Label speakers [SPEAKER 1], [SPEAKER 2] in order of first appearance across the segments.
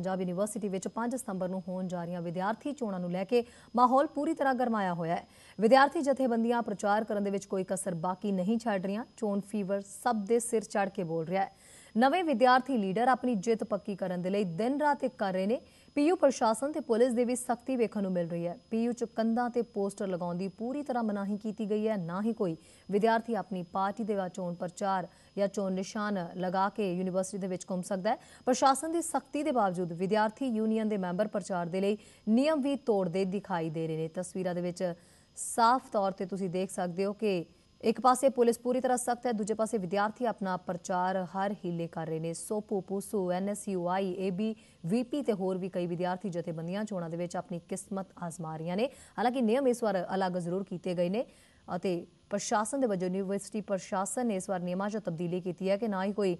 [SPEAKER 1] Punjab university ਵਿੱਚ 5 ਸਤੰਬਰ ਨੂੰ ਹੋਣ ਜਾ ਰਹੀਆਂ ਵਿਦਿਆਰਥੀ ਚੋਣਾਂ ਨੂੰ ਲੈ ਕੇ ਮਾਹੌਲ ਪੂਰੀ ਤਰ੍ਹਾਂ ਗਰਮਾਇਆ ਹੋਇਆ ਹੈ। ਵਿਦਿਆਰਥੀ ਜਥੇਬੰਦੀਆਂ ਪ੍ਰਚਾਰ ਕਰਨ ਦੇ ਵਿੱਚ ਕੋਈ ਕਸਰ ਬਾਕੀ ਨਹੀਂ ਛੱਡ ਰਹੀਆਂ। ਚੋਣ ਫੀਵਰ ਸਭ ਦੇ ਸਿਰ ਚੜ ਕੇ ਬੋਲ ਰਿਹਾ ਹੈ। ਨਵੇਂ ਵਿਦਿਆਰਥੀ ਲੀਡਰ ਆਪਣੀ ਜਿੱਤ ਪੱਕੀ ਕਰਨ ਦੇ ਲਈ ਦਿਨ ਰਾਤ ਇੱਕ ਕਰ ਰਹੇ ਨੇ। ਪੀਯੂ ਪ੍ਰਸ਼ਾਸਨ ਤੇ ਪੁਲਿਸ ਦੇ ਵੀ ਸਖਤੀ ਵੇਖਣ ਨੂੰ ਮਿਲ ਰਹੀ ਹੈ। ਪੀਯੂ ਚ ਕੰਧਾਂ ਤੇ ਪੋਸਟਰ ਲਗਾਉਣ ਦੀ ਪੂਰੀ ਤਰ੍ਹਾਂ ਮਨਾਹੀ ਕੀਤੀ ਗਈ ਹੈ। ਨਾ ਹੀ ਕੋਈ ਵਿਦਿਆਰਥੀ ਆਪਣੀ ਪਾਰਟੀ ਦੇ ਚੋਣ ਪ੍ਰਚਾਰ ਜਾਂ ਚੋਣ ਨਿਸ਼ਾਨ ਲਗਾ ਕੇ ਯੂਨੀਵਰਸਿਟੀ ਦੇ ਵਿੱਚ ਘੁੰਮ ਸਕਦਾ ਹੈ। ਪ੍ਰਸ਼ਾਸਨ ਦੀ ਸਖਤੀ ਦੇ ਬਾਵਜੂਦ ਵਿਦਿਆਰਥੀ ਯੂਨੀਅਨ ਦੇ ਮੈਂਬਰ ਪ੍ਰਚਾਰ ਦੇ ਲਈ ਨਿਯਮ ਵੀ ਤੋੜਦੇ ਦਿਖਾਈ ਦੇ ਰਹੇ ਨੇ। ਤਸਵੀਰਾਂ ਦੇ ਵਿੱਚ ਸਾਫ਼ ਤੌਰ ਤੇ ਤੁਸੀਂ ਦੇਖ ਸਕਦੇ ਹੋ ਕਿ ਇੱਕ ਪਾਸੇ ਪੁਲਿਸ ਪੂਰੀ ਤਰ੍ਹਾਂ ਸਖਤ ਹੈ, ਦੂਜੇ ਪਾਸੇ ਵਿਦਿਆਰਥੀ ਆਪਣਾ ਪ੍ਰਚਾਰ ਹਰ ਹੀਲੇ ਕਰ ਰਹੇ ਨੇ। SOPU PUSU NSUI AB VP ਤੇ ਹੋਰ ਵੀ ਕਈ ਵਿਦਿਆਰਥੀ ਜਥੇਬੰਦੀਆਂ ਚੋਣਾਂ ਦੇ ਵਿੱਚ ਆਪਣੀ ਕਿਸਮਤ ਆਜ਼ਮਾ ਰਹੀਆਂ ਨੇ। ਹਾਲਾਂਕਿ ਨਿਯਮ ਇਸ ਵਾਰ ਅਲੱਗ ਜ਼ਰੂਰ ਕੀਤੇ ਗਏ ਨੇ ਅਤੇ ਪ੍ਰਸ਼ਾਸਨ ਦੇ ਵਜੋਂ ਯੂਨੀਵਰਸਿਟੀ ਪ੍ਰਸ਼ਾਸਨ ਨੇ ਇਸ ਵਾਰ ਨਿਯਮਾਂ 'ਚ ਤਬਦੀਲੀ ਕੀਤੀ ਹੈ ਕਿ ਨਾ ਹੀ ਕੋਈ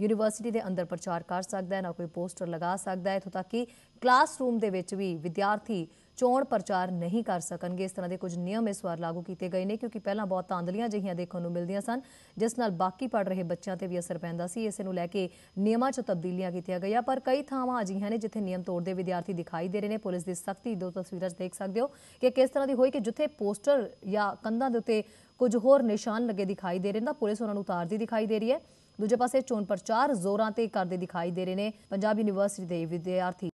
[SPEAKER 1] ਯੂਨੀਵਰਸਿਟੀ ਦੇ ਅੰਦਰ ਪ੍ਰਚਾਰ ਕਰ ਸਕਦਾ ਹੈ, ਨਾ ਕੋਈ ਪੋਸਟਰ ਲਗਾ ਸਕਦਾ ਹੈ, ਇਥੋਂ ਤੱਕ ਕਿ ਕਲਾਸਰੂਮ ਦੇ ਵਿੱਚ ਵੀ ਵਿਦਿਆਰਥੀ ਚੋਣ ਪ੍ਰਚਾਰ ਨਹੀਂ ਕਰ ਸਕਣਗੇ। ਇਸ ਤਰ੍ਹਾਂ ਦੇ ਕੁਝ ਨਿਯਮ ਇਸ ਵਾਰ ਲਾਗੂ ਕੀਤੇ ਗਏ ਨੇ, ਕਿਉਂਕਿ ਪਹਿਲਾਂ ਬਹੁਤ ਤਾਂਦਲੀਆਂ ਜਿਹੀਆਂ ਦੇਖਣ ਨੂੰ ਮਿਲਦੀਆਂ ਸਨ, ਜਿਸ ਨਾਲ ਬਾਕੀ ਪੜ ਰਹੇ ਬੱਚਿਆਂ ਤੇ ਵੀ ਅਸਰ ਪੈਂਦਾ ਸੀ। ਇਸ ਨੂੰ ਲੈ ਕੇ ਨਿਯਮਾਂ 'ਚ ਤਬਦੀਲੀਆਂ ਕੀਤੀਆਂ ਗਈਆਂ, ਪਰ ਕਈ ਥਾਵਾਂ ਅਜਿਹੀਆਂ ਨੇ ਜਿੱਥੇ ਨਿਯਮ ਤੋੜਦੇ ਵਿਦਿਆਰਥੀ ਦਿਖਾਈ ਦੇ ਰਹੇ ਨੇ। ਪੁਲਿਸ ਦੀ ਸਖਤੀ ਦੋ ਤਸਵੀਰਾਂ 'ਚ ਦੇਖ ਸਕਦੇ ਹੋ ਕਿ ਕਿਸ ਤਰ੍ਹਾਂ ਦੀ ਹੋਈ ਕਿ ਜਿੱਥੇ ਪੋਸਟਰ ਜਾਂ ਕੰਧਾਂ ਦੇ ਉੱਤੇ ਕੁਝ ਹੋਰ ਨਿਸ਼ਾਨ ਲੱਗੇ ਦਿਖਾਈ ਦੇ ਰਹੇ ਨੇ, ਤਾਂ ਪੁਲਿਸ ਉਹਨਾਂ ਨੂੰ ਉਤਾਰਦੀ ਦਿਖਾਈ ਦੇ ਰਹੀ ਹੈ। ਦੂਜੇ ਪਾਸੇ ਚੋਣ ਪ੍ਰਚਾਰ ਜ਼ੋਰਾਂ ਤੇ ਕਰਦੇ ਦਿਖਾਈ ਦੇ ਰਹੇ ਨੇ। ਪੰਜਾਬ ਯੂਨੀਵਰਸਿਟੀ ਦੇ ਵਿਦਿਆਰਥੀ